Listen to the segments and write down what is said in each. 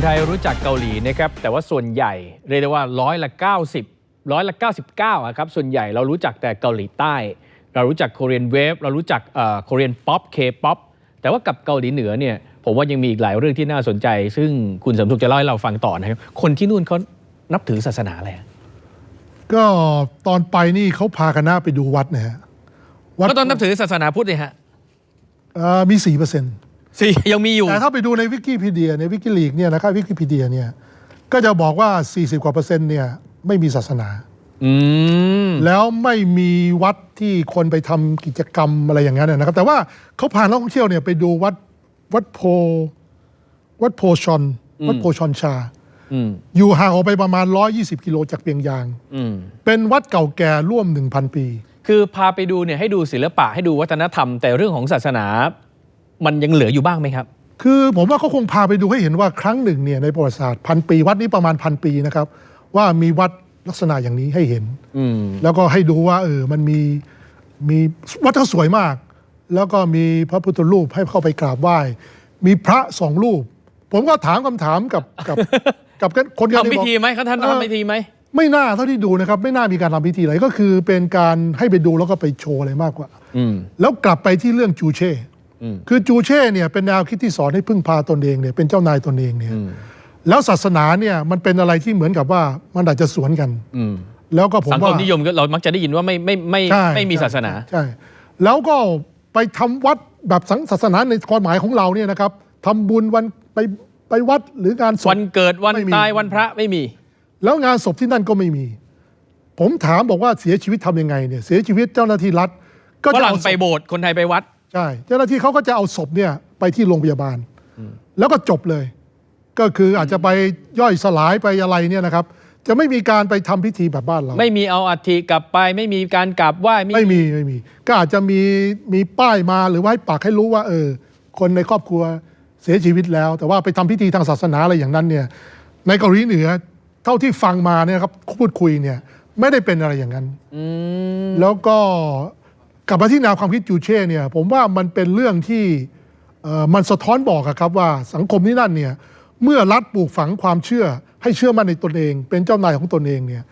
คนไทยรู้จักเกาหลีนะครับแต่ว่าส่วนใหญ่เรียกได้ว่าร้อยละ 90ร้อยละ 99อะครับส่วนใหญ่เรารู้จักแต่เกาหลีใต้ เรารู้จัก Korean Wave เรารู้จักเอ่อ Korean Pop K-pop แต่ว่ากับเกาหลีเหนือเนี่ยผมว่ายังมีอีกหลายเรื่องที่น่าสนใจ ซึ่งคุณสมทุกจะเล่าให้เราฟังต่อนะครับคนที่นู่นเขานับถือศาสนาอะไรอะก็ตอนไปนี่เขาพาคณะไปดูวัดนะฮะวัดก็ต้องนับถือศาสนาพุทธเลยฮะเอ่อมีสี่เปอร์เซ็นต์ สี่ยังมีอยู่ แต่ถ้าไปดูในวิกิพีเดียในวิกิลีกเนี่ยนะครับวิกิพีเดียเนี่ยก็จะบอกว่า 40 กว่าเปอร์เซ็นต์เนี่ยไม่มีศาสนา อืม แล้วไม่มีวัดที่คนไปทำกิจกรรมอะไรอย่างนั้นนะครับ แต่ว่าเขาพานักท่องเที่ยวเนี่ยไปดูวัดวัดโพ วัดโพชอนวัดโพชอนชา อืม อยู่ห่างออกไปประมาณ 120 กิโลจากเปียงยาง อืม เป็นวัดเก่าแก่ร่วม 1,000 ปี คือพาไปดูเนี่ยให้ดูศิลปะให้ดูวัฒนธรรม แต่เรื่องของศาสนา มันยังเหลืออยู่บ้างไหมครับ คือผมว่าเขาคงพาไปดูให้เห็นว่าครั้งหนึ่งเนี่ยในประวัติศาสตร์พันปี วัดนี้ประมาณพันปีนะครับ ว่ามีวัดลักษณะอย่างนี้ให้เห็น อืม แล้วก็ให้ดูว่าเออมันมีมีวัดเขาสวยมาก แล้วก็มีพระพุทธรูปให้เข้าไปกราบไหว้ มีพระสองรูป ผมก็ถามคำถามกับกับ กับคนกันทำพิธีไหมเขาท่านทำพิธีไหม ไม่น่าเท่าที่ดูนะครับ ไม่น่ามีการทำพิธีอะไรก็คือเป็นการให้ไปดูแล้วก็ไปโชว์อะไรมากกว่า อืม แล้วกลับไปที่เรื่องจูเช่อืม คือจูเช่เนี่ยเป็นแนวคิดที่สอนให้พึ่งพาตนเองเนี่ยเป็นเจ้านายตนเองเนี่ยอืมแล้วศาสนาเนี่ยมันเป็นอะไรที่เหมือนกับว่ามันอาจจะสวนกันอืมแล้วก็ผมสังคว่ามนิยมก็เรามักจะได้ยินว่าไม่ไม่ไม่ใช่ไม่มีใช่ศาสนาใช่แล้วก็ไปทำวัดแบบสังศาสนาในความหมายของเราเนี่ยนะครับทำบุญวันไปไปวัดหรืองานศพวันเกิดวันไม่มีตายวันพระไม่มี แล้วงานศพที่นั่นก็ไม่มี ผมถามบอกว่าเสียชีวิตทำยังไงเนี่ยเสียชีวิตเจ้าหน้าที่รัฐ ก็ฝจะรั่งเอาศไปพโบสถ์คนไทยไปวัด ใช่เจ้าหน้าที่เขาก็จะเอาศพเนี่ยไปที่โรงพยาบาล แล้วก็จบเลย ก็คืออาจจะไปย่อยสลายไปอะไรเนี่ยนะครับ จะไม่มีการไปทำพิธีแบบบ้านเรา ไม่มีเอาอัฐิกลับไป ไม่มีการกราบไหว้ไม่มีไม่มี ก็อาจจะมีมีป้ายมาหรือว่าให้ปักให้รู้ว่า เออ คนในครอบครัวเสียชีวิตแล้ว แต่ว่าไปทำพิธีทางศาสนาอะไรอย่างนั้นเนี่ย ในเกาหลีเหนือเท่าที่ฟังมาเนี่ยครับพูดคุยเนี่ยไม่ได้เป็นอะไรอย่างนั้น อืม แล้วก็ กลับมาที่แนวความคิดจูเช่เนี่ยผมว่ามันเป็นเรื่องที่เอ่อมันสะท้อนบอกอะครับว่าสังคมที่นั่นเนี่ยเมื่อรัฐปลูกฝังความเชื่อให้เชื่อมั่นในตนเอง เป็นเจ้านายของตนเองเนี่ย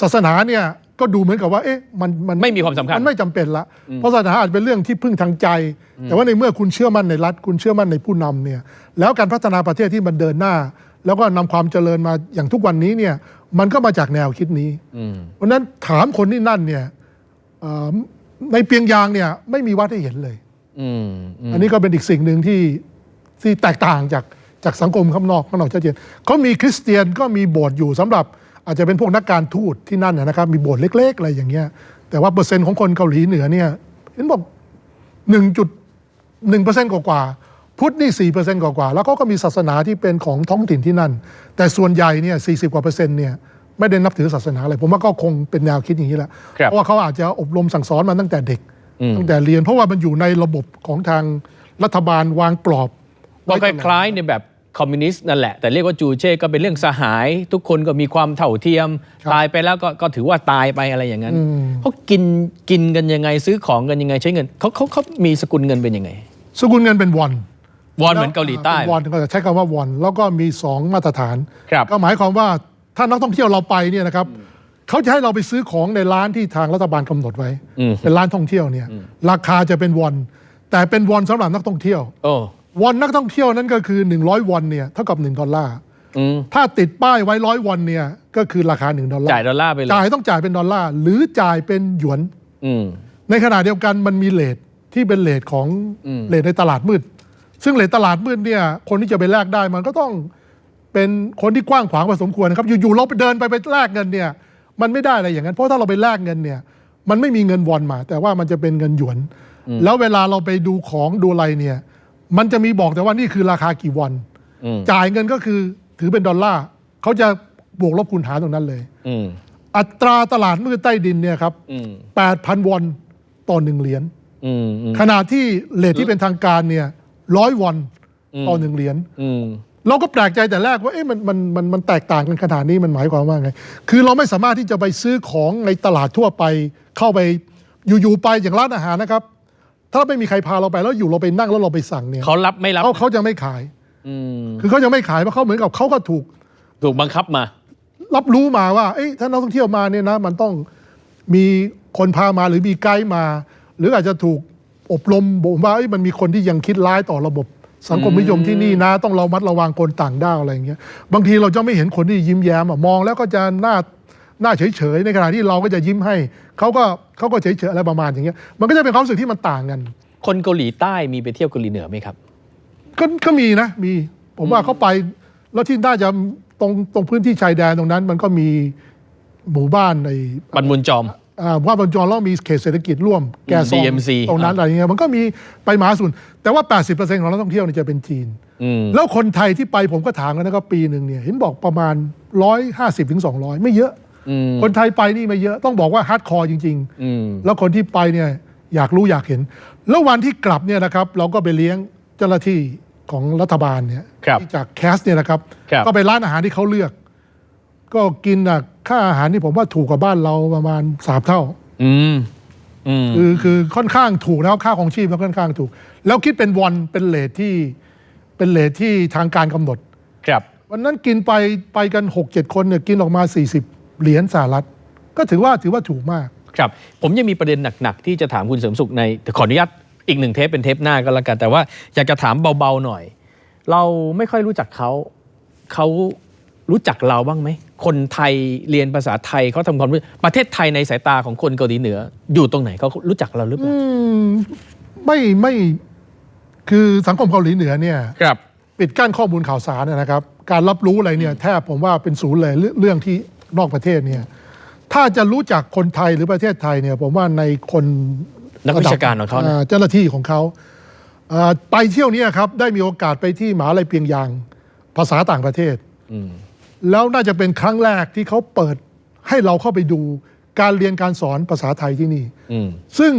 ศาสนาเนี่ยก็ดูเหมือนกับว่าเอ๊ะมันมันไม่มีความสำคัญมันไม่จำเป็นละเพราะศาสนาอาจเป็นเรื่องที่พึ่งทางใจ แต่ว่าในเมื่อคุณเชื่อมั่นในรัฐ คุณเชื่อมั่นในผู้นำเนี่ยแล้วการพัฒนาประเทศที่มันเดินหน้า แล้วก็นำความเจริญมาอย่างทุกวันนี้เนี่ยมันก็มาจากแนวคิดนี้อืมเพราะฉะนั้นถามคนที่นั่นเนี่ยเอ่อ ในเปียงยางเนี่ยไม่มีวัดให้เห็นเลย อืมอืมอันนี้ก็เป็นอีกสิ่งหนึ่งที่ที่แตกต่างจากจากสังคมข้างนอกข้างนอกชัดเจนเขามีคริสเตียนก็มีโบสถ์อยู่สำหรับ อาจจะเป็นพวกนักการทูตที่นั่นนะนะครับมีโบสถ์เล็ก ๆ อะไรอย่างเงี้ย แต่ว่าเปอร์เซ็นต์ของคนเกาหลีเหนือเนี่ยเห็นบอกหนึ่งจุดหนึ่งเปอร์เซ็นต์กว่าๆพุทธนี่สี่เปอร์เซ็นต์กว่าๆแล้วเขาก็มีศาสนาที่เป็นของท้องถิ่นที่นั่น แต่ส่วนใหญ่เนี่ยสี่สิบกว่าเปอร์เซ็นต์เนี่ย ไม่ได้นับถือศาสนาเลยผมว่าก็คงเป็นแนวคิดอย่างนี้แหละครับเพราะว่าเขาอาจจะอบรมสั่งสอนมาตั้งแต่เด็กอืมตั้งแต่เรียน เพราะว่ามันอยู่ในระบบของทางรัฐบาลวางกรอบก็คไว้ตลอดล้ายๆในแบบคอมมิวนิสต์นั่นแหละ แต่เรียกว่าจูเช่ก็เป็นเรื่องสหาย ทุกคนก็มีความเท่าเทียมครับตายไปแล้วก็ก็ถือว่าตายไปอะไรอย่างนั้นอืมเขากินกินกันยังไงซื้อของกันยังไงใช้เงินเขาเขาเขามีสกุลเงินเป็นยังไง สกุลเงินเป็นวอนวอนเหมือนเกาหลีใต้เป็นวอนก็จะใช้คำว่าวอนแล้วก็มีสองมาตรฐานครับก็หมายความว่า ถ้านักท่องเที่ยวเราไปเนี่ยนะครับเขาจะให้เราไปซื้อของในร้านที่ทางรัฐบาลกำหนดไว้อืมเป็นร้านท่องเที่ยวเนี่ย ราคาจะเป็นวอน แต่เป็นวอนสำหรับนักท่องเที่ยวโอ้วอนนักท่องเที่ยวนั้นก็คือ 100วอนเนี่ยเท่ากับ1ดอลลาร์อืมถ้าติดป้ายไว้ร้อยวอนเนี่ยก็คือราคา1ดอลลาร์จ่ายดอลลาร์ไปเลยจ่ายต้องจ่ายเป็นดอลลาร์หรือจ่ายเป็นหยวนอืมในขณะเดียวกันมันมีเลทที่เป็นเลทของอืมเลทในตลาดมืด ซึ่งเลทตลาดมืดเนี่ย คนที่จะไปแลกได้มันก็ต้อง เป็นคนที่กว้างขวางพอสมควรนะครับอยู่ๆเราไปเดินไปไปแลกเงินเนี่ยมันไม่ได้อะไรอย่างนั้น เพราะถ้าเราไปแลกเงินเนี่ยมันไม่มีเงินวอนมา แต่ว่ามันจะเป็นเงินหยวน แล้วเวลาเราไปดูของดูอะไรเนี่ยมันจะมีบอกแต่ว่านี่คือราคากี่วอนอืมจ่ายเงินก็คือถือเป็นดอลลาร์เขาจะบวกลบคูณหารตรงนั้นเลยอืมอัตราตลาดมืดใต้ดินเนี่ยครับอืม8,000วอนต่อหนึ่งเหรียญอืมอืมขณะที่เลทที่เป็นทางการเนี่ยร้อยวอนต่อหนึ่งเหรียญอืม เราก็แปลกใจแต่แรกว่าเอ๊ะมันมันมันมันแตกต่างกันขนาดนี้มันหมายความว่าไง คือเราไม่สามารถที่จะไปซื้อของในตลาดทั่วไป เข้าไปอยู่ๆไปอย่างร้านอาหารนะครับ ถ้าไม่มีใครพาเราไปแล้วอยู่เราไปนั่งแล้วเราไปสั่งเนี่ยเขารับไม่รับเขาเขาจะไม่ขายอืมคือเขายังไม่ขายเพราะเขาเหมือนกับเขาก็ถูก ถูกบังคับมา รับรู้มาว่าเอ้ยถ้านักท่องเที่ยวมาเนี่ยนะมันต้องมีคนพามาหรือมีไกด์มา หรืออาจจะถูกอบรมบอกว่าเอ้ยมันมีคนที่ยังคิดร้ายต่อระบบ สังคมนิยมที่นี่นะต้องเรามัดระวังคนต่างด้าวอะไรอย่างเงี้ยบางทีเราจะไม่เห็นคนที่ยิ้มแย้มอะมองแล้วก็จะหน้าหน้าเฉยๆในขณะที่เราก็จะยิ้มให้เขาก็เขาก็เฉยๆอะไรประมาณอย่างเงี้ยมันก็จะเป็นความรู้สึกที่มันต่างกัน คนเกาหลีใต้มีไปเที่ยวเกาหลีเหนือไหมครับ ก็ก็มีนะมีผมว่าเขาไปแล้วที่น่าจะตรงตรงพื้นที่ชายแดนตรงนั้น มันก็มีหมู่บ้านในปันมุนจอม อ่าว่าบรรจรแล้วมีเขตเศรษฐกิจร่วมแกซอง DMC ตรงนั้นอะไรเงี้ยมันก็มีไปมหาสุนแต่ว่า 80%ของนักท่องเที่ยวเนี่ยจะเป็นจีน อืม แล้วคนไทยที่ไปผมก็ถามกันนะครับปีหนึ่งเนี่ยเห็นบอกประมาณ 150ถึง200 ไม่เยอะอืมคนไทยไปนี่ไม่เยอะต้องบอกว่าฮาร์ดคอร์จริงๆอืมแล้วคนที่ไปเนี่ยอยากรู้อยากเห็น แล้ววันที่กลับเนี่ยนะครับเราก็ไปเลี้ยงเจ้าหน้าที่ของรัฐบาลเนี่ยครับที่จากแคสเนี่ยนะครับ ครับ ก็ไปร้านอาหารที่เขาเลือก ก็กินอะ ค่าอาหารที่ผมว่าถูกกว่าบ้านเราประมาณสามเท่า อืมอืมคือคือค่อนข้างถูกแล้วค่าของชีพแล้วค่อนข้างถูก แล้วคิดเป็นวันเป็นเลทที่เป็นเลทที่ทางการกำหนด ครับ วันนั้นกินไปไปกันหกเจ็ดคนเนี่ยกินออกมา 40 เหรียญสหรัฐ ก็ถือว่าถือว่าถูกมาก ครับ ผมยังมีประเด็นหนัก ๆ ที่จะถามคุณเสริมสุขในแต่ขออนุญาตอีกหนึ่งเทปเป็นเทปหน้าก็แล้วกัน แต่ว่าอยากจะถามเบา ๆ หน่อย เราไม่ค่อยรู้จักเขา เขา รู้จักเราบ้างไหม คนไทยเรียนภาษาไทยเขาทำความรู้ประเทศไทยในสายตาของคนเกาหลีเหนือ อยู่ตรงไหนเขารู้จักเราหรือเปล่าอืมไม่ไม่คือสังคมเกาหลีเหนือเนี่ยครับปิดกั้นข้อมูลข่าวสารนะครับ การรับรู้อะไรเนี่ยแทบผมว่าเป็นศูนย์เลยเรื่องเรื่องที่นอกประเทศเนี่ย ถ้าจะรู้จักคนไทยหรือประเทศไทยเนี่ย ผมว่าในคนนักวิชาการของเขานะเจ้าหน้าที่ของเขาเอ่อไปเที่ยวเนี้ครับ ได้มีโอกาสไปที่มหาลัยเปียงยาง ภาษาต่างประเทศอืม แล้วน่าจะเป็นครั้งแรกที่เขาเปิดให้เราเข้าไปดูการเรียนการสอนภาษาไทยที่นี่ อืม ซึ่ง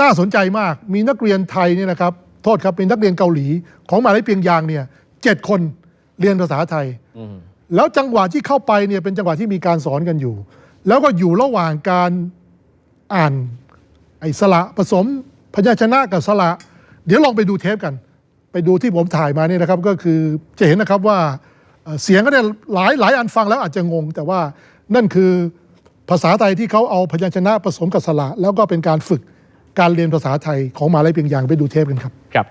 น่าสนใจมากมีนักเรียนไทยเนี่ยนะครับ โทษครับเป็นนักเรียนเกาหลี ของมหาลัยเปียงยางเนี่ยเจ็ดคนเรียนภาษาไทย อืม แล้วจังหวะที่เข้าไปเนี่ยเป็นจังหวะที่มีการสอนกันอยู่ แล้วก็อยู่ระหว่างการอ่านไอ้สระผสมพยัญชนะกับสระ เดี๋ยวลองไปดูเทปกัน ไปดูที่ผมถ่ายมาเนี่ยนะครับ ก็คือจะเห็นนะครับว่า เสียงก็เนี่ยหลายหลายอันฟังแล้วอาจจะงง แต่ว่านั่นคือภาษาไทยที่เขาเอาพยัญชนะผสมกับสระแล้วก็เป็นการฝึกการเรียนภาษาไทยของมหาลัยเพียงยางไปดูเทปกันครับครับ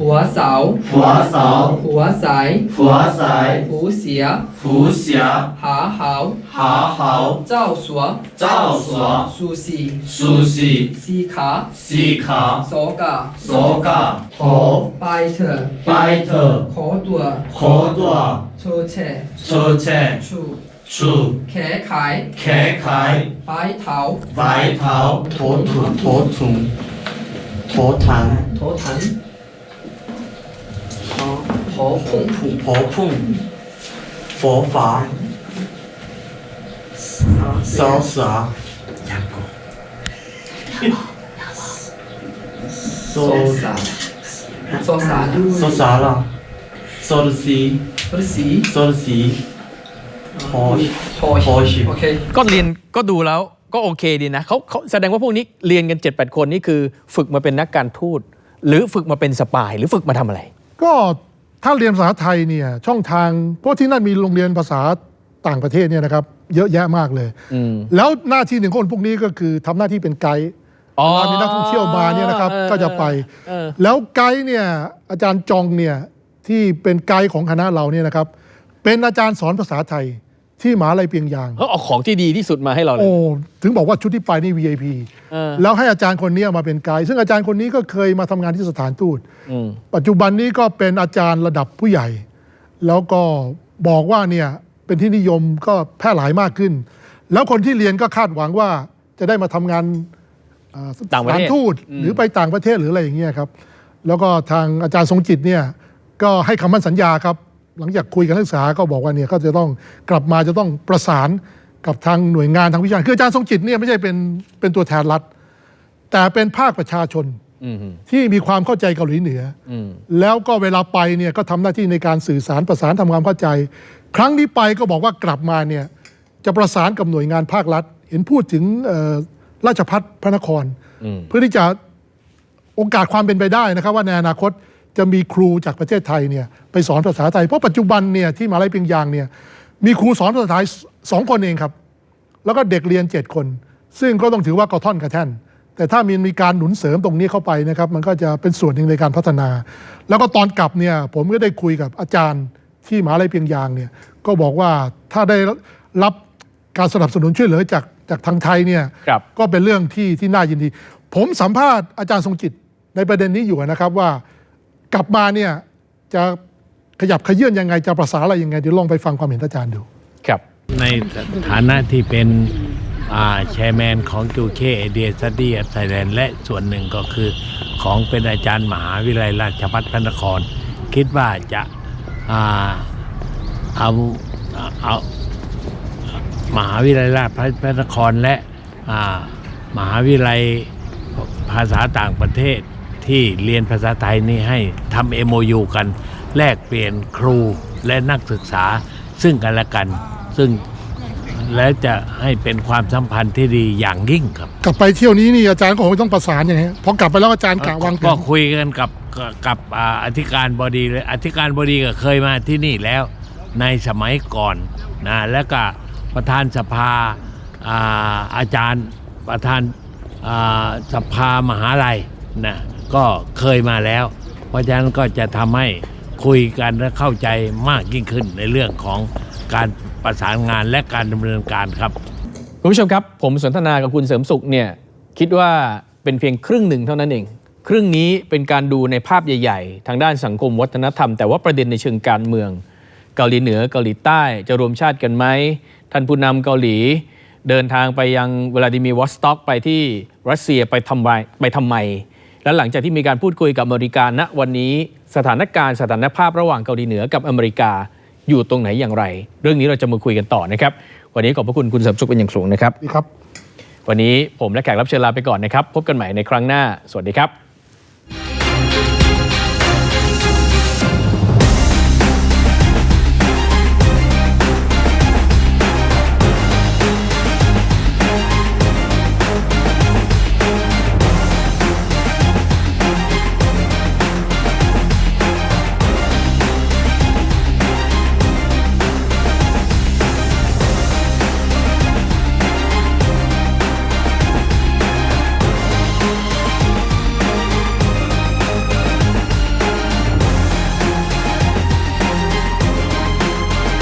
หัวเสา หัวเสา หัวสาย หัวสายหูเสีย หูเสียหาหาวหาหาวเจ้าสัว เจ้าสัวสูสีสูสีสีขาสีขาโสกาโสกาขอไปเถอะไปเถอะขอตัวขอตัวโชเชโชเชชูชูแขขายแขขายใบเท้าใบเท้าโถถุนโถถุนโถถังโถถัง 坛、头碰、婆碰佛法潇洒说啥？说啥？说啥了？说的是不是西，说的是婆头婆媳 OK。 ก็เรียนก็ดูแล้วก็โอเคดีนะเขาเขาแสดงว่าพวกนี้เรียนกัน 7 8 คนนี่คือฝึกมาเป็นนักการทูต หรือฝึกมาเป็นสปาย หรือฝึกมาทำอะไร ก็ถ้าเรียนภาษาไทยเนี่ยช่องทางเพราะที่นั่นมีโรงเรียนภาษาต่างประเทศเนี่ยนะครับ เยอะแยะมากเลย อืม แล้วหน้าที่หนึ่งของคนพวกนี้ก็คือทำหน้าที่เป็นไกด์อ๋อเวลามีนักท่องเที่ยวมาเนี่ยนะครับ เออก็จะไป เออ แล้วไกด์เนี่ยอาจารย์จองเนี่ยที่เป็นไกด์ของคณะเราเนี่ยนะครับ เป็นอาจารย์สอนภาษาไทย ที่มหาลัยเปียงยาง เขาเอาของที่ดีที่สุดมาให้เราเลย โอ้ ถึงบอกว่าชุดที่ไปนี่ VIP เออ แล้วให้อาจารย์คนนี้มาเป็นไกด์ซึ่งอาจารย์คนนี้ก็เคยมาทำงานที่สถานทูต อืม ปัจจุบันนี้ก็เป็นอาจารย์ระดับผู้ใหญ่ แล้วก็บอกว่าเนี่ยเป็นที่นิยมก็แพร่หลายมากขึ้น แล้วคนที่เรียนก็คาดหวังว่าจะได้มาทำงานอ่ต่างประเทศสถนทูตอืมหรือไปต่างประเทศหรืออะไรอย่างเงี้ยครับ แล้วก็ทางอาจารย์ทรงจิตเนี่ยก็ให้คำมั่นสัญญาครับ หลังจากคุยกับนักศึกษาก็บอกว่าเนี่ยก็จะต้องกลับมาจะต้องประสานกับทางหน่วยงานทางวิชาการคืออาจารย์ทรงจิตเนี่ยไม่ใช่เป็นเป็นตัวแทนรัฐ แต่เป็นภาคประชาชนอืมที่มีความเข้าใจเกาหลีเหนือออืมแล้วก็เวลาไปเนี่ยก็ทำหน้าที่ในการสื่อสารประสานทำความเข้าใจ ครั้งนี้ไปก็บอกว่ากลับมาเนี่ยจะประสานกับหน่วยงานภาครัฐ เห็นพูดถึงเอ่อราชพัฒพระนครอืมเพื่อที่จะโอกาสความเป็นไปได้นะครับ ว่าในอนาคต จะมีครูจากประเทศไทยเนี่ยไปสอนภาษาไทย เพราะปัจจุบันเนี่ยที่มหาลัยเพียงยางเนี่ยมีครูสอนภาษาไทยสองคนเองครับ แล้วก็เด็กเรียน7คน ซึ่งก็ต้องถือว่ากระท่อนกระแท่น แต่ถ้ามีมีการหนุนเสริมตรงนี้เข้าไปนะครับมันก็จะเป็นส่วนหนึ่งในการพัฒนา แล้วก็ตอนกลับเนี่ยผมก็ได้คุยกับอาจารย์ที่มหาลัยเพียงยางเนี่ยก็บอกว่าถ้าได้รับการสนับสนุนช่วยเหลือจากจากทางไทยเนี่ยครับก็เป็นเรื่องที่ที่น่ายินดี ผมสัมภาษณ์อาจารย์ทรงจิตในประเด็นนี้อยู่นะครับว่า กลับมาเนี่ยจะขยับขยื่นยังไงจะประสานอะไรยังไงเดี๋ยวลองไปฟังความเห็นอาจารย์ดู ครับในฐานะที่เป็นแชร์แมนของจูเคไอเดียสตีไทยแลนด์และส่วนหนึ่งก็คือของเป็นอาจารย์มหาวิทยาลัยราชภัฏพระนคร คิดว่าจะอ่าเอาเอามหาวิทยาลัยราชภัฏพระนครและอ่ามหาวิทยาลัยภาษาต่างประเทศ ที่เรียนภาษาไทยนี่ให้ทำ MOU กัน แลกเปลี่ยนครูและนักศึกษาซึ่งกันและกัน ซึ่งและจะให้เป็นความสัมพันธ์ที่ดีอย่างยิ่งครับกลับไปเที่ยวนี้นี่อาจารย์ก็คงต้องประสานอย่างนี้พอกลับไปแล้วอาจารย์กะวางแผก็นคุยกันกับกับกับอ่าอธิการบดีเลยอธิการบดีก็เคยมาที่นี่แล้วในสมัยก่อนนะแล้วก็ประธานสภาอาอาจารย์ประธานอ่าสภามหาลัยนะ ก็เคยมาแล้ว เพราะฉะนั้นก็จะทำให้คุยกันและเข้าใจมากยิ่งขึ้นในเรื่องของการประสานงานและการดำเนินการครับ คุณผู้ชมครับ ผมสนทนากับคุณเสริมสุขเนี่ยคิดว่าเป็นเพียงครึ่งหนึ่งเท่านั้นเอง ครึ่งนี้เป็นการดูในภาพใหญ่ ๆ ทางด้านสังคมวัฒนธรรม แต่ว่าประเด็นในเชิงการเมือง เกาหลีเหนือเกาหลีใต้จะรวมชาติกันไหมท่านผู้นำเกาหลี เดินทางไปยังเวลาดิมีวอสต็อกไปที่รัสเซียไปทำไมไปทำไม และหลังจากที่มีการพูดคุยกับอเมริกาณวันนี้สถานการณ์สถานภาพระหว่างเกาหลีเหนือกับอเมริกาอยู่ตรงไหนอย่างไร เรื่องนี้เราจะมาคุยกันต่อนะครับ วันนี้ขอบพระคุณคุณสัมสุขเป็นอย่างสูงนะครับดีครับ วันนี้ผมและแขกรับเชิญลาไปก่อนนะครับ พบกันใหม่ในครั้งหน้า สวัสดีครับ